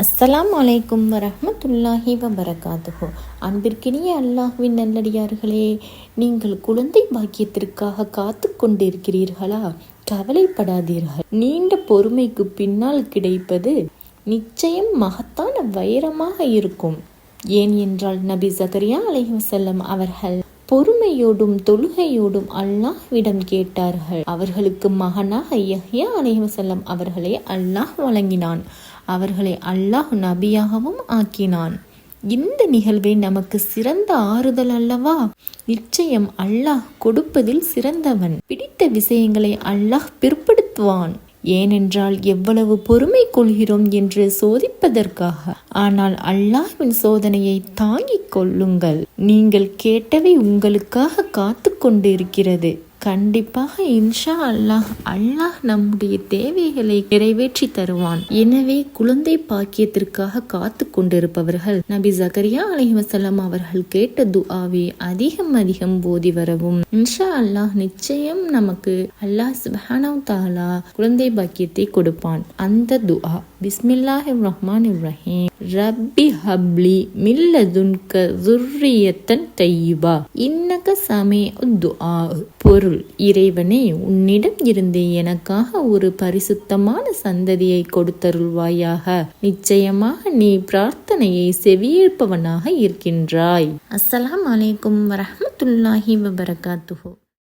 அஸ்ஸலாம் அலைக்கும் வரமத்துல்லாஹி வபரகாத்துஹு. அன்பிற்கினிய அல்லாஹ்வின் நல்லடியார்களே நீங்கள் குழந்தை பாக்கியத்திற்காக காத்து கொண்டிருக்கிறீர்களா? கவலைப்படாதீர்கள். நீண்ட பொறுமைக்கு பின்னால் கிடைப்பது நிச்சயம் மகத்தான வைரமாக இருக்கும். ஏன் என்றால் நபி ஜகரியா அலைஹிவசல்லம் அவர்கள் பொறுமையோடும் தொழுகையோடும் அல்லாஹ்விடம் கேட்டார்கள். அவர்களுக்கு மகனாக யஹ்யா அலைஹிவசல்லம் அவர்களை அல்லாஹ் வழங்கினான். அவர்களை அல்லாஹ் நபியாகவும் ஆக்கினான். இந்த நிகழ்வே நமக்கு சிறந்த ஆறுதல் அல்லவா? நிச்சயம் அல்லாஹ் கொடுப்பதில் சிறந்தவன். பிடித்த விஷயங்களை அல்லாஹ் பிற்படுத்துவான். ஏனென்றால் எவ்வளவு பொறுமை கொள்கிறோம் என்று சோதிப்பதற்காக. ஆனால் அல்லாஹ்வின் சோதனையை தாங்கிக் கொள்ளுங்கள். நீங்கள் கேட்டவை உங்களுக்காக காத்து கொண்டு இருக்கிறது கண்டிப்பாக இன்ஷா அல்லாஹ் அல்லாஹ் நம்முடைய தேவைகளை நிறைவேற்றி தருவான். எனவே குழந்தை பாக்கியத்திற்காக காத்து கொண்டிருப்பவர்கள் நபி ஜகரியா அலைஹிவசல்லம் அவர்கள் கேட்ட துஆவை அதிகம் அதிகம் போதி வரவும். இன்ஷா அல்லாஹ் நிச்சயம் நமக்கு அல்லாஹ் சுபஹானவ் தாலா குழந்தை பாக்கியத்தை கொடுப்பான். அந்த துஆ பிஸ்மில்லாஹி ரஹ்மான் ரஹீம். ரப்பி ஹப்லி மில்லதுன்க துர்ரியத்தன் தையுபா இன்னக சமய துஆ பொருள் இறைவனே உன்னிடம் இருந்து எனக்காக ஒரு பரிசுத்தமான சந்ததியை கொடுத்தருள்வாயாக. நிச்சயமாக நீ பிரார்த்தனையை செவியேற்பவனாக இருக்கின்றாய். அஸ்ஸலாம் அலைக்கும் வரஹமத்துல்லாஹி வபரகாத்துஹோ.